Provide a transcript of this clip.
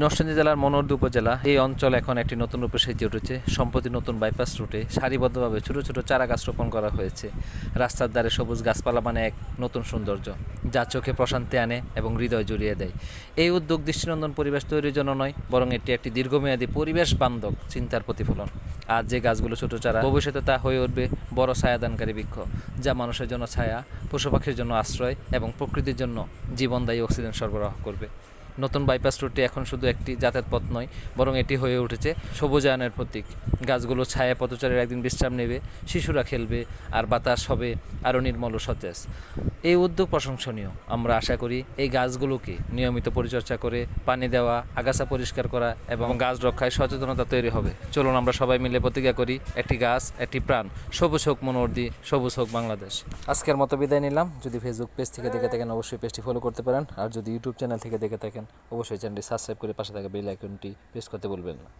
নরসিংদী জেলার মনোরদ উপজেলা। এই অঞ্চল এখন একটি নতুন রূপে সেজে উঠেছে। সম্প্রতি নতুন বাইপাস রুটে সারিবদ্ধভাবে ছোট ছোট চারা গাছ রোপণ করা হয়েছে। রাস্তার ধারে সবুজ গাছপালা মানে এক নতুন সৌন্দর্য, যা চোখে প্রশান্তি আনে এবং হৃদয় জুড়িয়ে দেয়। এই উদ্যোগ দৃষ্টিনন্দন পরিবেশ তৈরির জন্য নয়, বরং এটি একটি দীর্ঘমেয়াদী পরিবেশ বান্ধব চিন্তার প্রতিফলন। আজ যে গাছগুলো ছোট চারা, ভবিষ্যতে তা হয়ে উঠবে বড় ছায়াদানকারী বৃক্ষ, যা মানুষের জন্য ছায়া, পশু পাখির জন্য আশ্রয় এবং প্রকৃতির জন্য জীবনদায়ী অক্সিজেন সরবরাহ করবে। নতুন বাইপাস রুটটি এখন শুধু একটি যাতায়াত পথ নয়, বরং এটি হয়ে উঠেছে সবুজায়নের প্রতীক। গাছগুলো ছায়া পথচারীর একদিন বিশ্রাম নেবে, শিশুরা খেলবে, আর বাতাস হবে আরও নির্মল ও সতেজ। এই উদ্যোগ প্রশংসনীয়। আমরা আশা করি এই গাছগুলোকে নিয়মিত পরিচর্যা করে পানি দেওয়া, আগাছা পরিষ্কার করা এবং গাছ রক্ষায় সচেতনতা তৈরি হবে। চলুন আমরা সবাই মিলে প্রতিজ্ঞা করি, একটি গাছ, একটি প্রাণ, সবুজ হোক মনোর্দি, সবুজ হোক বাংলাদেশ। আজকের মতো বিদায় নিলাম। যদি ফেসবুক পেজ থেকে দেখে থাকেন, অবশ্যই পেজটি ফলো করতে পারেন। আর যদি ইউটিউব চ্যানেল থেকে দেখে থাকেন অবশ্যই চ্যানেলটি সাবস্ক্রাইব করে পাশে থাকা বেল আইকনটি প্রেস করতে বলবেন না।